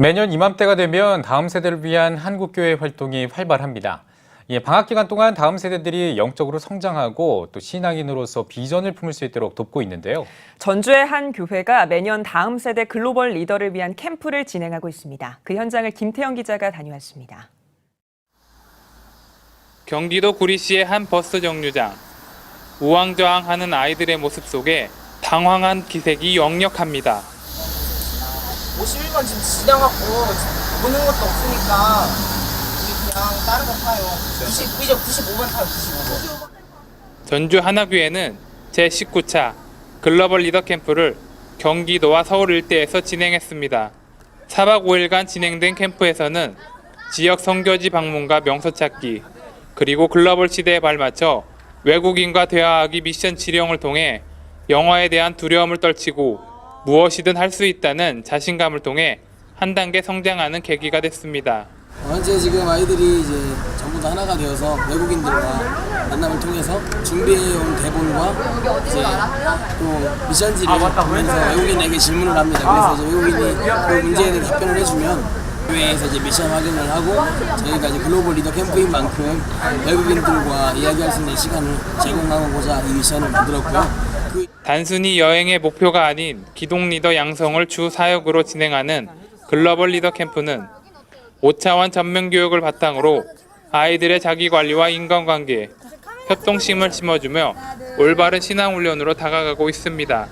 매년 이맘때가 되면 다음 세대를 위한 한국교회 활동이 활발합니다. 예, 방학 기간 동안 다음 세대들이 영적으로 성장하고 또 신앙인으로서 비전을 품을 수 있도록 돕고 있는데요. 전주의 한 교회가 매년 다음 세대 글로벌 리더를 위한 캠프를 진행하고 있습니다. 그 현장을 김태영 기자가 다녀왔습니다. 경기도 구리시의 한 버스 정류장. 우왕좌왕하는 아이들의 모습 속에 당황한 기색이 역력합니다. 51번 지금 지나갖고 보는 것도 없으니까 우리 그냥 다른 거 타요. 90, 이제 95번 타요, 95번. 전주 하나교회는 제19차 글로벌 리더 캠프를 경기도와 서울 일대에서 진행했습니다. 4박 5일간 진행된 캠프에서는 지역 선교지 방문과 명소 찾기, 그리고 글로벌 시대에 발맞춰 외국인과 대화하기 미션 지령을 통해 영어에 대한 두려움을 떨치고 무엇이든 할 수 있다는 자신감을 통해 한 단계 성장하는 계기가 됐습니다. 현재 지금 아이들이 이제 전부 다 하나가 되어서 외국인들과 만남을 통해서 준비해온 대본과 이제 또 미션지를 보면서 외국인에게 질문을 합니다. 그래서 이제 외국인이 그 문제에 대해 답변을 해주면 교회에서 이제 미션 확인을 하고 저희가 이제 글로벌 리더 캠프인 만큼 외국인들과 이야기할 수 있는 시간을 제공하고자 이 미션을 만들었고요. 그 단순히 여행의 목표가 아닌 기동 리더 양성을 주 사역으로 진행하는 글로벌 리더 캠프는 5차원 전면 교육을 바탕으로 아이들의 자기 관리와 인간관계, 협동심을 심어주며 올바른 신앙 훈련으로 다가가고 있습니다.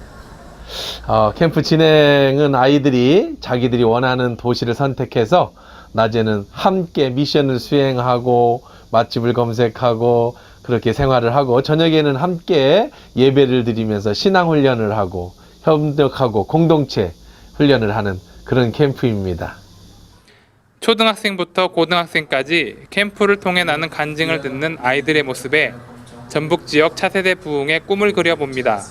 어, 캠프 진행은 아이들이 자기들이 원하는 도시를 선택해서 낮에는 함께 미션을 수행하고 맛집을 검색하고 그렇게 생활을 하고 저녁에는 함께 예배를 드리면서 신앙 훈련을 하고 협력하고 공동체 훈련을 하는 그런 캠프입니다. 초등학생부터 고등학생까지 캠프를 통해 나는 간증을 듣는 아이들의 모습에 전북 지역 차세대 부흥의 꿈을 그려봅니다.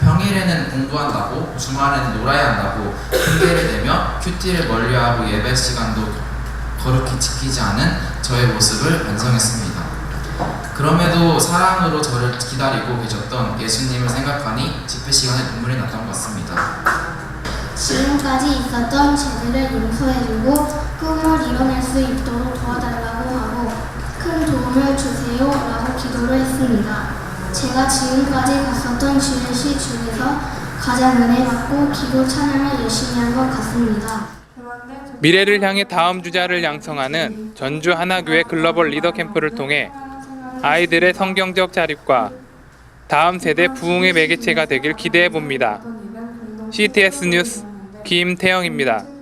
평일에는 공부한다고 주말에는 놀아야 한다고 핑계를 대며 큐티를 멀리하고 예배 시간도 거룩히 지키지 않은 저의 모습을 반성했습니다. 그럼에도 사랑으로 저를 기다리고 계셨던 예수님을 생각하니 집회 시간에 눈물이 났던 것 같습니다. 지금까지 있었던 죄들을 용서해주고 꿈을 이뤄낼 수 있도록 도와달라고 하고 큰 도움을 주세요 라고 기도를 했습니다. 제가 지금까지 갔었던 주일시 중에서 가장 은혜 받고 기도 찬양을 열심히 한 것 같습니다. 미래를 향해 다음 주자를 양성하는 전주 하나교회 글로벌 리더 캠프를 통해 아이들의 성경적 자립과 다음 세대 부흥의 매개체가 되길 기대해 봅니다. CTS 뉴스 김태영입니다.